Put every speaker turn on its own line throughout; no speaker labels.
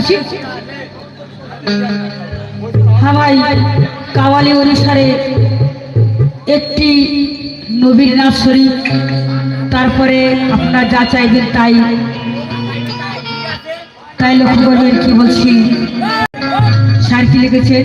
আসি ভাই কাওয়ালি অনুসারে একটি নবীর নাম শরীফ, তারপরে আপনার যা চাইবেন তাই। তাই লক্ষ্য করবেন কি বলছি? স্যার কি লিখেছে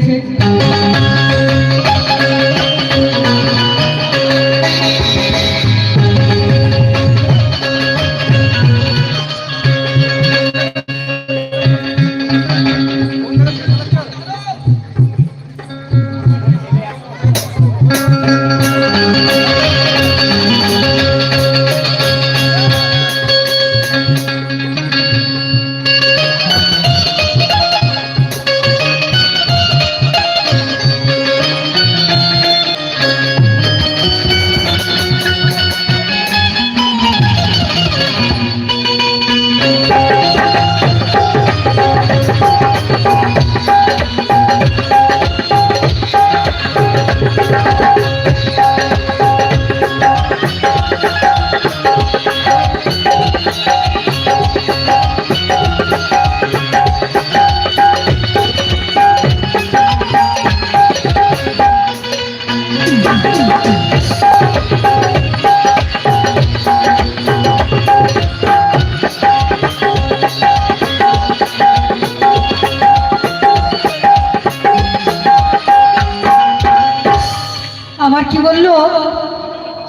আমার কি বলল?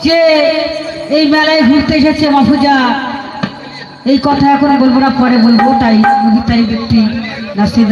যে এই মেলায় ঘুরতে এসেছে মাফুজা এই কথা এখন বলব না, পরে বলব, তাই তাই ব্যক্তি একটি নাসির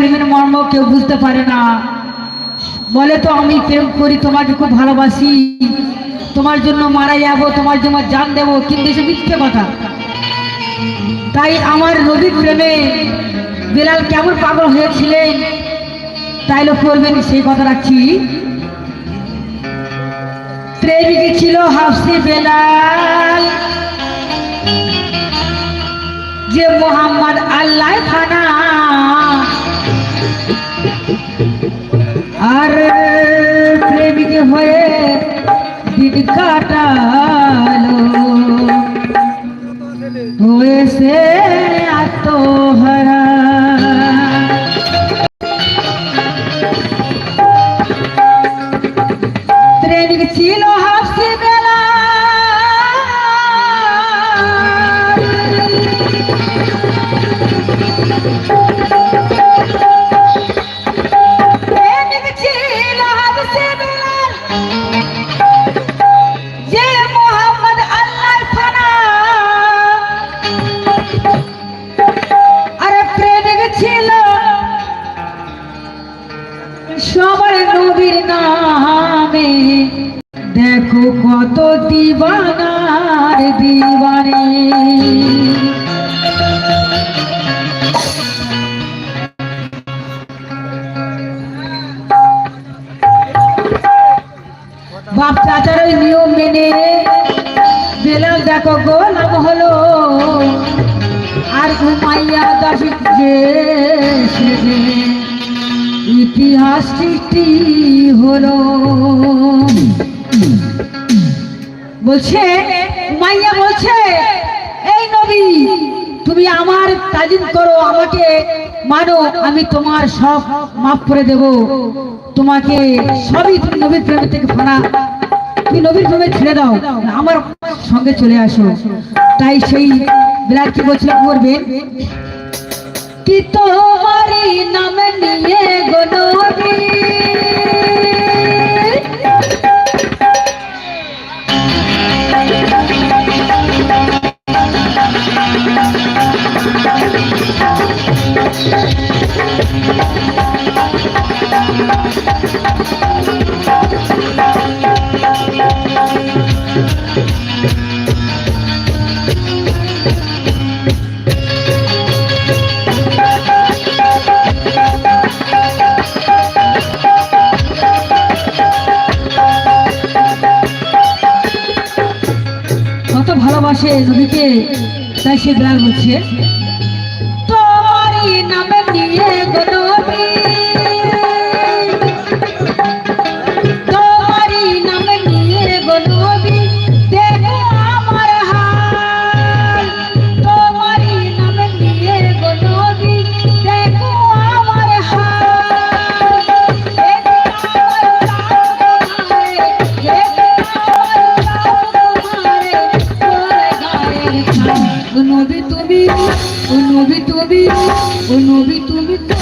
প্রেমের মর্ম কেউ বুঝতে পারে না। বলে তো আমি প্রেম করি, তোমাকে খুব ভালোবাসি। তোমার জন্য মারা যাব, তোমার জন্য জান দেবো, কিন্তু এসে মিথ্যে কথা। তাই আমার নবীর প্রেমে বেলাল কেমন পাগল হয়েছিলেন, তাই লোক করবেন সেই কথা রাখছি। প্রেমিক ছিল হাফসি বেলাল। যে মোহাম্মদ আল্লাহ খানা भिकार দেখো কত দিবানার দিবানে বাপ চাচার ওই নিয়ম মেনে বেলাল দেখো গো, নাম হলো আর ঘুমাইয়া দাস যে ইতিহাস সৃষ্টি হলো। বলছে মাইয়া বলছে, এই নবী, তুমি আমার তাজিম করো, আমাকে মানো, আমি তোমার সব মাফ করে দেব। তোমাকে সবই তুমি নবীর প্রেমে থেকে ফানা তুমি নবীর প্রেমে ছেড়ে দাও আমার সঙ্গে চলে আসো। তাই সেই বিরাট কি বলছিল করবেন কি তোমারি নাম নিয়ে গো নবী কত ভালোবাসে নদীকে তাই সে বেড়ার হচ্ছে নবী তুমি তো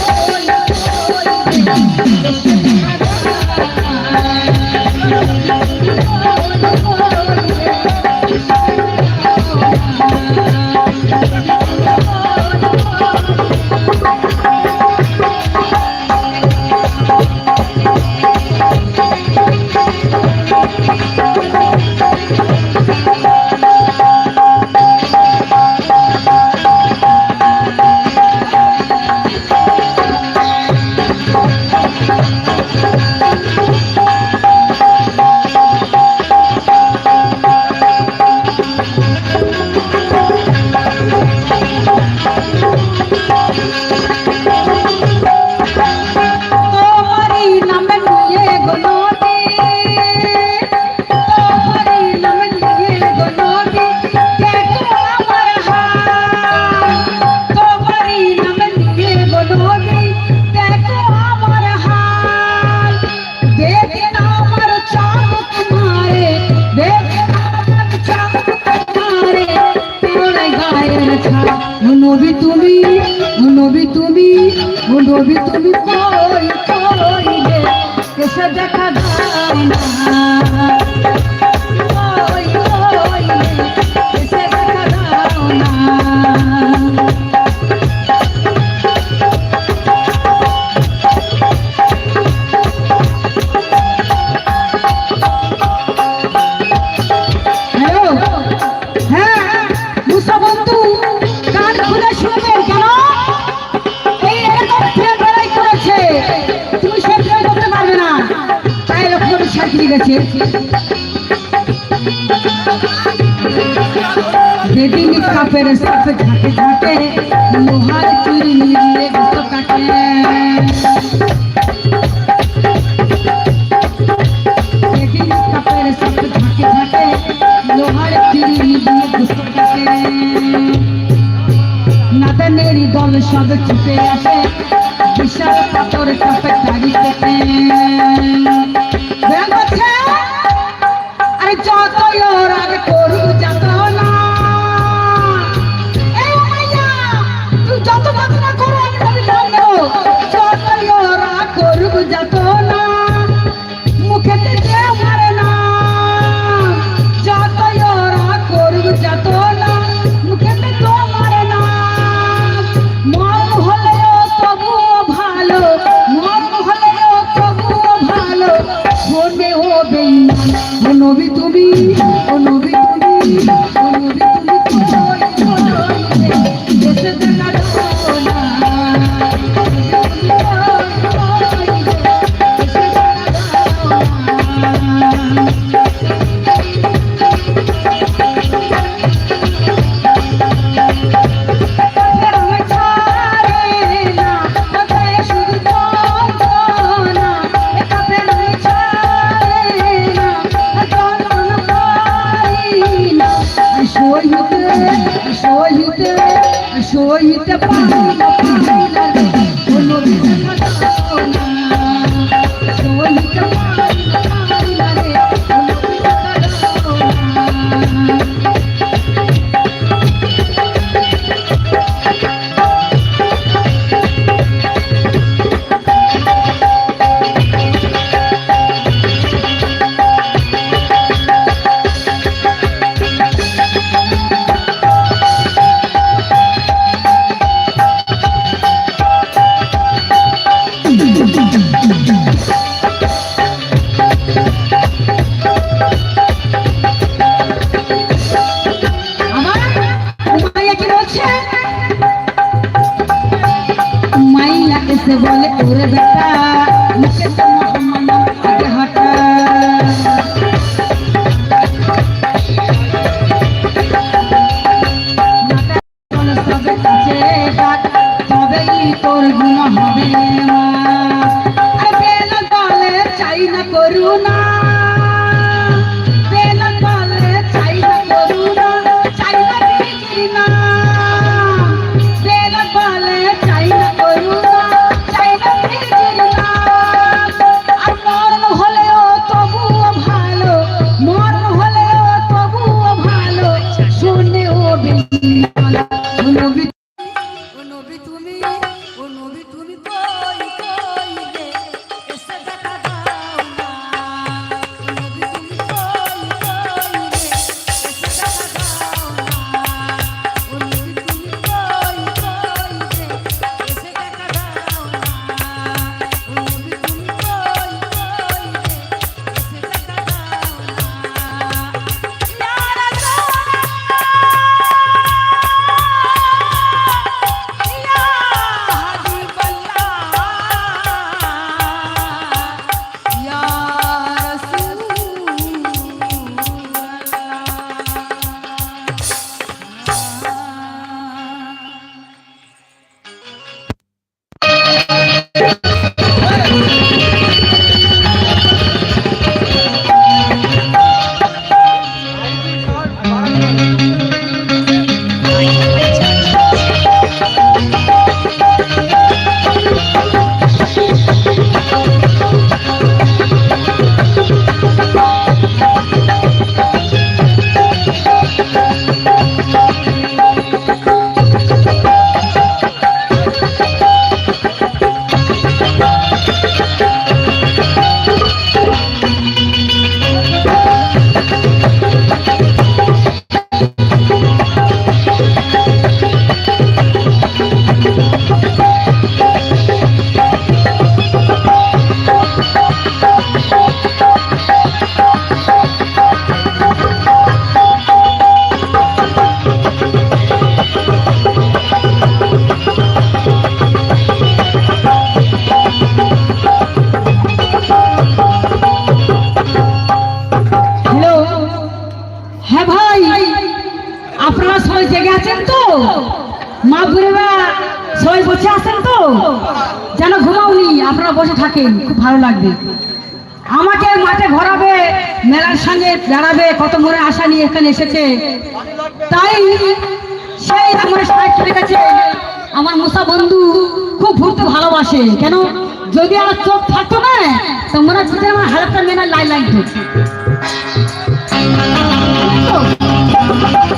বিপরীত হইলে কেসে দেখা যায় না। বেদিন কাপের সাপ ঘাটে ঘাটে লোহার চুরি নিয়ে বিষ দল সব ছুটে আসে বিশাল পাথর কাপে তাড়ি সইতে সইতে পারি হ্যাঁ ভাই, আপনারা সবাই জেগে আছেন তো? মা বুড়িরা সবাই বসে আছেন তো? যেন ঘুমাওনি, আপনারা বসে থাকেন, খুব ভালো লাগবে। আমাকে মাঠে ঘোরাবে মেলার সঙ্গে দাঁড়াবে কত মনে আশা নিয়ে এখানে এসেছে। তাই সেই আমার সাহিত্যের কাছে আমার মুসা বন্ধু খুব ঘুরতে ভালোবাসে, কেন? যদি আমার চোখ থাকতো না, তো মনে হচ্ছে আমার হালকা মেনা লাই লাইট Thank you.